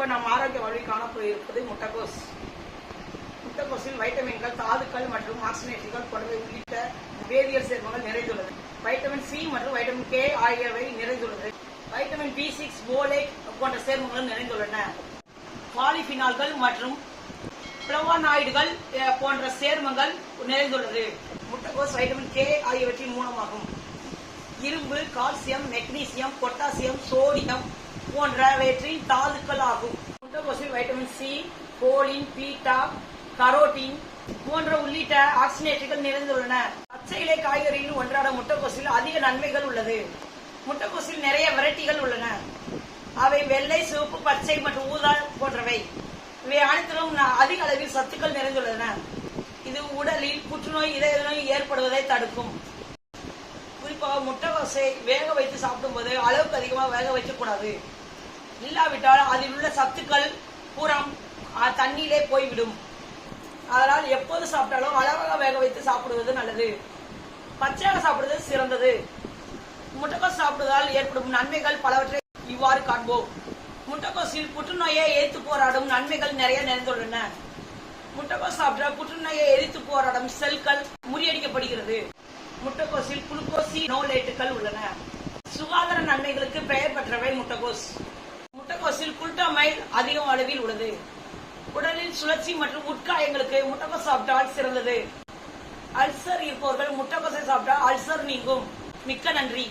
இப்போ நாம் ஆரோக்கிய வழி காணப்போயிருப்பது முட்டைகோஸ் முட்டைகோஸில் வைட்டமின்கள் தாதுக்கள் மற்றும் ஆக்சினேட்டுகள் போன்றவை உள்ளிட்ட வேதியியல் சேர்மங்கள் நிறைந்துள்ளது. வைட்டமின் சி மற்றும் வைட்டமின் கே ஆகியவை நிறைந்துள்ளது. வைட்டமின் பி சிக்ஸ் போலேட் போன்ற சேர்மங்கள் நிறைந்துள்ளன. பாலிஃபினால்கள் மற்றும் பிளவானாய்டுகள் போன்ற சேர்மங்கள் நிறைந்துள்ளது. முட்டைகோஸ் வைட்டமின் கே ஆகியவற்றின் மூலமாகும். இரும்பு கால்சியம் மெக்னீசியம் பொட்டாசியம் சோடியம் போன்றவற்றின் தாதுக்கள் ஆகும் vitamin C choline beta carotene போன்ற உள்ளிட்ட ஆக்சினேட்டுகள் நிறைந்துள்ளன. பச்சை இலை காய்கறியில் ஒன்றான முட்டைக்கோசில் அதிக நன்மைகள் உள்ளது. முட்டைக்கோசில் நிறைய வெரைட்டிகள் உள்ளன. அவை வெள்ளை சிவப்பு பச்சை மற்றும் ஊதா போன்றவை. இவை அனைத்திலும் அதிக அளவில் சத்துக்கள் நிறைந்துள்ளன. இது உடலில் புற்றுநோய் இதய நோய் ஏற்படுவதை தடுக்கும். குறிப்பாக முட்டைக்கோசை வேக வைத்து சாப்பிடும்போது அளவுக்கு அதிகமாக வேக வைக்கக்கூடாது. இல்லாவிட்டால் அதில் உள்ள சத்துக்கள் பூரம் தண்ணியிலே போய்விடும். அதனால் எப்போது சாப்பிட்டாலும் அளவாக வேக வைத்து சாப்பிடுவது நல்லது. பச்சையாக சாப்பிடுவது சிறந்தது. முட்டைக்கோஸ் சாப்பிடுவதால் ஏற்படும் நன்மைகள் பலவற்றை இவ்வாறு காண்போம். முட்டைக்கோஸில் புற்றுநோயை எதிர்த்து போராடும் நன்மைகள் நிறைய நிறைந்துள்ளன. முட்டைக்கோஸ் சாப்பிட்டால் புற்றுநோயை எரித்து போராடும் செல்கள் முறியடிக்கப்படுகிறது. முட்டைக்கோஸில் குளுக்கோசி நோலேட்டுகள் உள்ளன. சுகாதார நன்மைகளுக்கு பெயர் பெற்றவை முட்டைக்கோஸ். மைல் அதிகம் அளவில் உள்ளது. உடலில் சுழற்சி மற்றும் உட்காயங்களுக்கு முட்டைக்கோஸ் சாப்பிட்டால் சிறந்தது. அல்சர் இருப்பவர்கள் முட்டைக்கோசை சாப்பிட்டால் அல்சர் நீங்கும். மிக்க நன்றி.